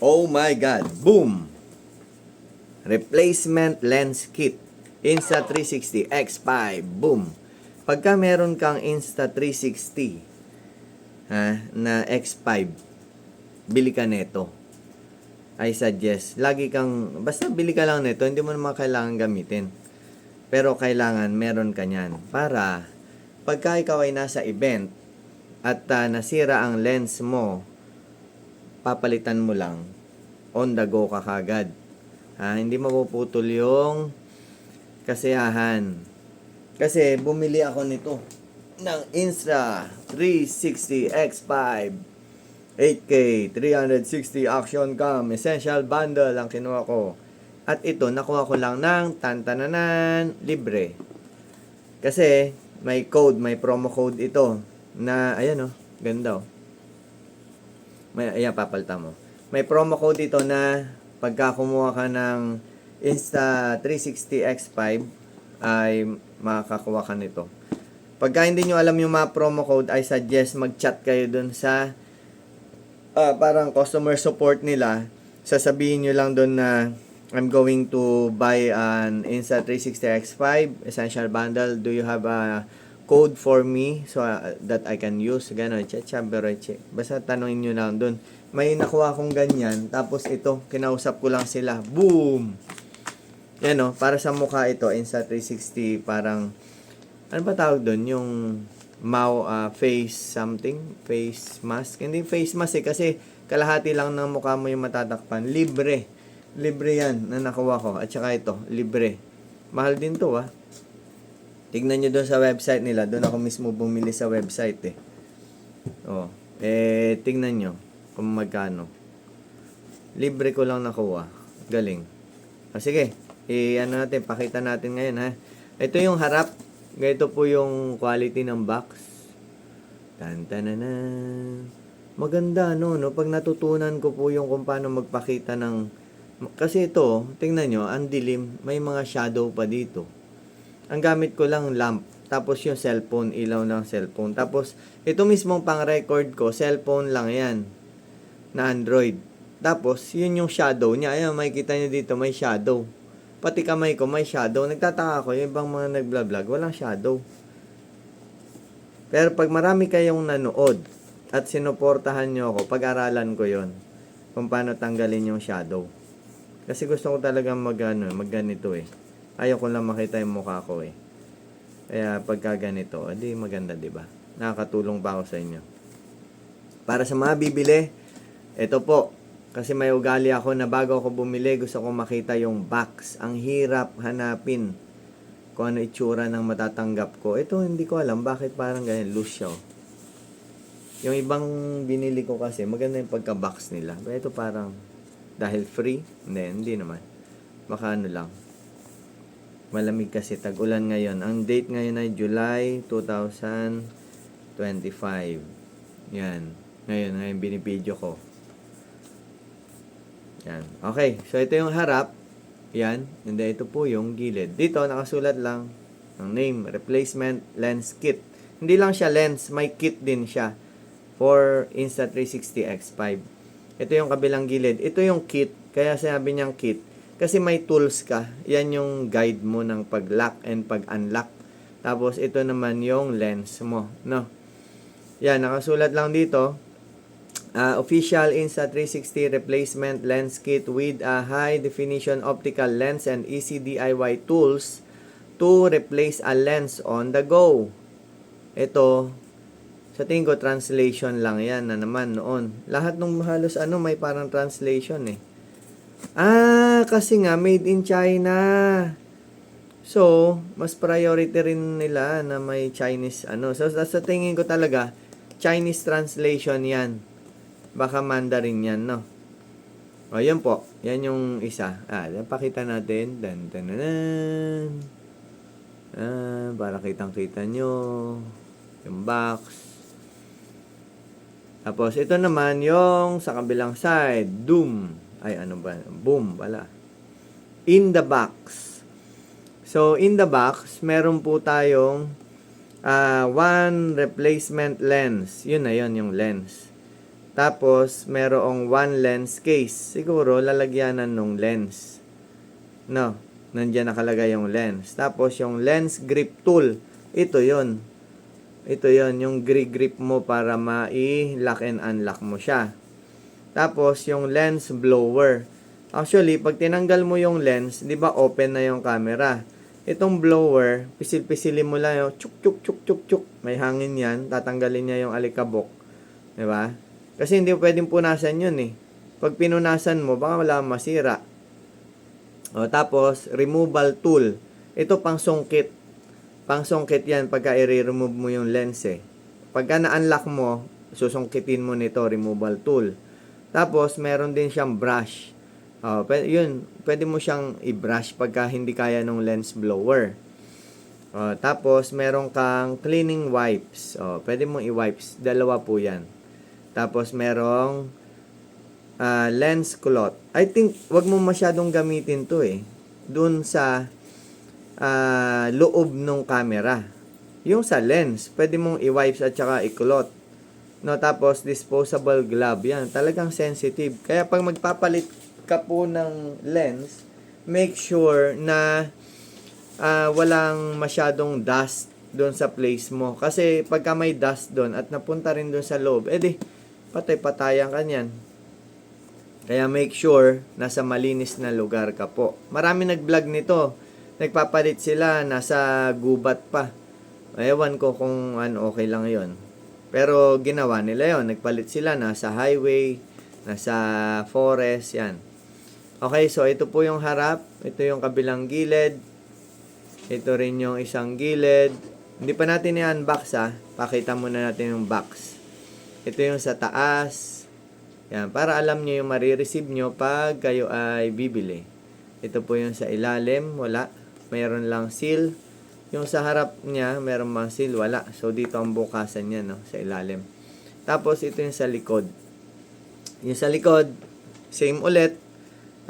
Oh my God. Boom! Replacement lens kit. Insta360 X5. Boom! Pagka meron kang Insta360 ha, na X5, bili ka neto. I suggest, lagi kang, basta bili ka lang nito, hindi mo naman kailangan gamitin. Pero kailangan meron ka niyan para pagka ikaw ay nasa event at ah, nasira ang lens mo, papalitan mo lang, on the go ka kagad. Ha, hindi mapuputol yung kasiyahan. Kasi bumili ako nito ng Insta 360 X5 8K 360 action cam essential bundle ang kinuha ko. At ito nakuha ko lang ng tantananan libre. Kasi may code, may promo code ito na ayan oh, ganda oh. May ayan papalta mo. May promo code ito na pagka kumuha ka ng Insta 360 X5 ay makakakuha ka nito. Pagka hindi nyo alam yung mga promo code, I suggest mag-chat kayo dun sa ah, parang customer support nila. Sasabihin nyo lang dun na I'm going to buy an Insta360 X5 Essential Bundle. Do you have a code for me so uh, that I can use? Ganon, chat, chat, che. Basta tanongin nyo lang dun. May nakuha akong ganyan. Tapos ito, kinausap ko lang sila. Boom! Yan o, para sa mukha ito, Insta360, parang, ano ba tawag doon? Yung mau ah, face something, face mask. Hindi face mask eh, kasi kalahati lang ng mukha mo yung matatakpan. Libre. Libre yan na nakuha ko. At saka ito, libre. Mahal din to ah. Tignan nyo doon sa website nila. Doon ako mismo bumili sa website eh. Oh. Eh, tingnan nyo kung magkano. Libre ko lang nakuha. Galing. O sige, i ano natin, pakita natin ngayon ha. Ito yung harap. Ganito po yung quality ng box. Tantananan. Maganda no, no? Pag natutunan ko po yung kung paano magpakita ng... Kasi ito, tingnan nyo, ang dilim. May mga shadow pa dito. Ang gamit ko lang lamp. Tapos yung cellphone, ilaw ng cellphone. Tapos, ito mismong pang-record ko, cellphone lang yan. Na Android. Tapos, yun yung shadow niya. Ayan, makikita nyo dito, may shadow. Pati kamay ko, may shadow. Nagtataka ko, yung ibang mga nag-vlog, walang shadow. Pero pag marami kayong nanood at sinuportahan nyo ako, pag-aralan ko yon kung paano tanggalin yung shadow. Kasi gusto ko talaga mag, ano, mag ganito eh. Ayaw ko lang makita yung mukha ko eh. Kaya pagka ganito, edi maganda 'di ba? Nakakatulong pa ako sa inyo. Para sa mga bibili, ito po. Kasi may ugali ako na bago ako bumili, gusto ko makita yung box. Ang hirap hanapin kung ano itsura ng matatanggap ko. Ito hindi ko alam bakit parang ganyan loose siya. Yung ibang binili ko kasi maganda yung pagka-box nila. Pero ito parang dahil free, hindi, hindi naman. Baka ano lang. Malamig kasi tag-ulan ngayon. Ang date ngayon ay July 2025. Yan. Ngayon, ngayon binipidyo ko. Yan. Okay. So, ito yung harap. Yan. Hindi, ito po yung gilid. Dito, nakasulat lang ang name, replacement lens kit. Hindi lang siya lens, may kit din siya for Insta360 X5. Ito yung kabilang gilid. Ito yung kit. Kaya sinabi niyang kit. Kasi may tools ka. Yan yung guide mo ng pag-lock and pag-unlock. Tapos, ito naman yung lens mo. No? Yan, nakasulat lang dito. Uh, official Insta360 replacement lens kit with a high definition optical lens and easy DIY tools to replace a lens on the go. Ito, sa tingin ko, translation lang yan na naman noon. Lahat ng halos ano, may parang translation eh. Ah, kasi nga, made in China. So, mas priority rin nila na may Chinese ano. So, sa tingin ko talaga, Chinese translation yan. Baka Mandarin yan, no? O, yan po. Yan yung isa. Ah, pakita natin. Dan, dan, dan, dan. Ah, para kitang-kita nyo. Yung box. Tapos, ito naman yung sa kabilang side. Doom. Ay, ano ba? Boom, wala. In the box. So, in the box, meron po tayong uh, one replacement lens. Yun na yun, yung lens. Tapos, merong one lens case. Siguro, lalagyanan ng lens. No, nandiyan nakalagay yung lens. Tapos, yung lens grip tool. Ito yon Ito yon yung grip grip mo para ma-lock and unlock mo siya. Tapos, yung lens blower. Actually, pag tinanggal mo yung lens, di ba open na yung camera. Itong blower, pisil-pisilin mo lang yung chuk chuk chuk chuk chuk. May hangin yan, tatanggalin niya yung alikabok. Di ba? Kasi hindi pwedeng punasan yun eh. Pag pinunasan mo, baka wala masira. O, tapos, removal tool. Ito pang sungkit. Pang sungkit yan pagka i-remove mo yung lens eh. Pagka na-unlock mo, susungkitin mo nito, removal tool. Tapos, meron din siyang brush. O, pwede, yun, pwede mo siyang i-brush pagka hindi kaya ng lens blower. O, tapos, meron kang cleaning wipes. O, pwede mong i-wipes. Dalawa po yan. Tapos merong ah, lens cloth. I think wag mo masyadong gamitin 'to eh. Doon sa ah, loob ng camera. Yung sa lens, pwede mong i-wipes at saka i-cloth. No, tapos disposable glove 'yan. Talagang sensitive. Kaya pag magpapalit ka po ng lens, make sure na ah, walang masyadong dust doon sa place mo. Kasi pagka may dust doon at napunta rin doon sa loob, edi patay-patayan ka niyan. Kaya make sure nasa malinis na lugar ka po. Marami nag-vlog nito. Nagpapalit sila, nasa gubat pa. Ewan ko kung ano, okay lang yon. Pero ginawa nila yon Nagpalit sila, nasa highway, nasa forest, yan. Okay, so ito po yung harap. Ito yung kabilang gilid. Ito rin yung isang gilid. Hindi pa natin i-unbox ha. Pakita muna natin yung box. Ito yung sa taas. Yan, para alam nyo yung marireceive nyo pag kayo ay bibili. Ito po yung sa ilalim, wala. Mayroon lang seal. Yung sa harap niya, mayroon mang seal, wala. So, dito ang bukasan niya, no, sa ilalim. Tapos, ito yung sa likod. Yung sa likod, same ulit.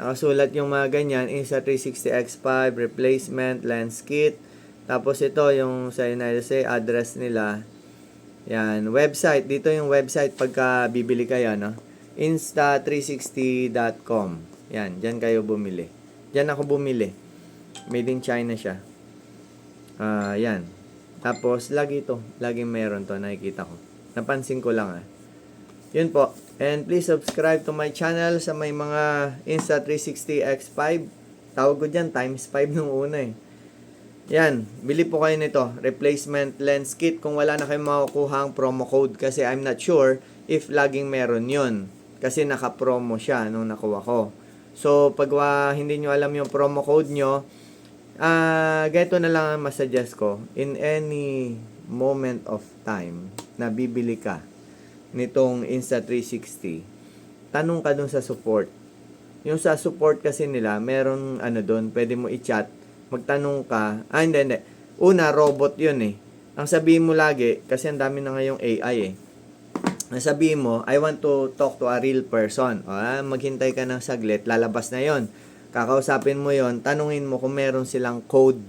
Nakasulat yung mga ganyan. Insta360X5, replacement, lens kit. Tapos, ito yung sa United States, address nila. Yan, website. Dito yung website pagka bibili kayo, no? Insta360.com. Yan, dyan kayo bumili. Dyan ako bumili. Made in China siya. Ah, yan. Tapos, lagi ito. Lagi meron to, nakikita ko. Napansin ko lang, ah. Yun po. And please subscribe to my channel sa may mga Insta360X5. Tawag ko dyan, times 5 nung una eh. Yan, bili po kayo nito. Replacement lens kit kung wala na kayong makukuha ang promo code kasi I'm not sure if laging meron yon Kasi naka-promo siya nung nakuha ko. So, pag hindi nyo alam yung promo code nyo, ah ganito na lang ang masuggest ko. In any moment of time na bibili ka nitong Insta360, tanong ka dun sa support. Yung sa support kasi nila, meron ano doon, pwede mo i-chat magtanong ka, ah hindi, hindi. Una, robot yun eh. Ang sabihin mo lagi, kasi ang dami na ngayong AI eh. Ang sabihin mo, I want to talk to a real person. O, ah, maghintay ka ng saglit, lalabas na yon Kakausapin mo yon tanungin mo kung meron silang code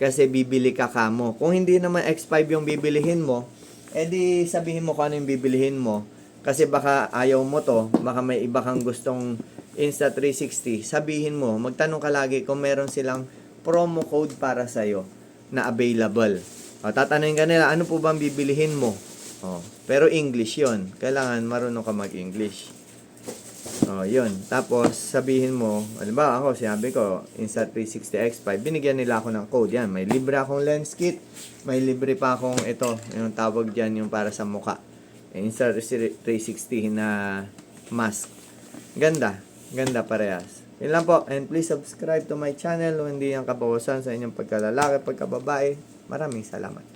kasi bibili ka kamo. Kung hindi naman X5 yung bibilihin mo, edi sabihin mo kung ano yung bibilihin mo. Kasi baka ayaw mo to, baka may iba kang gustong Insta360. Sabihin mo, magtanong ka lagi kung meron silang promo code para sa'yo na available. O, tatanungin ka nila, ano po bang bibilihin mo? O, pero English yon Kailangan marunong ka mag-English. O, yun. Tapos, sabihin mo, ba ako, sinabi ko, Insta360X5, binigyan nila ako ng code. Yan, may libre akong lens kit. May libre pa akong ito, yung tawag dyan, yung para sa muka. Insta360 na mask. Ganda. Ganda parehas. Yun lang po. And please subscribe to my channel hindi yan kabawasan sa inyong pagkalalaki, pagkababae. Maraming salamat.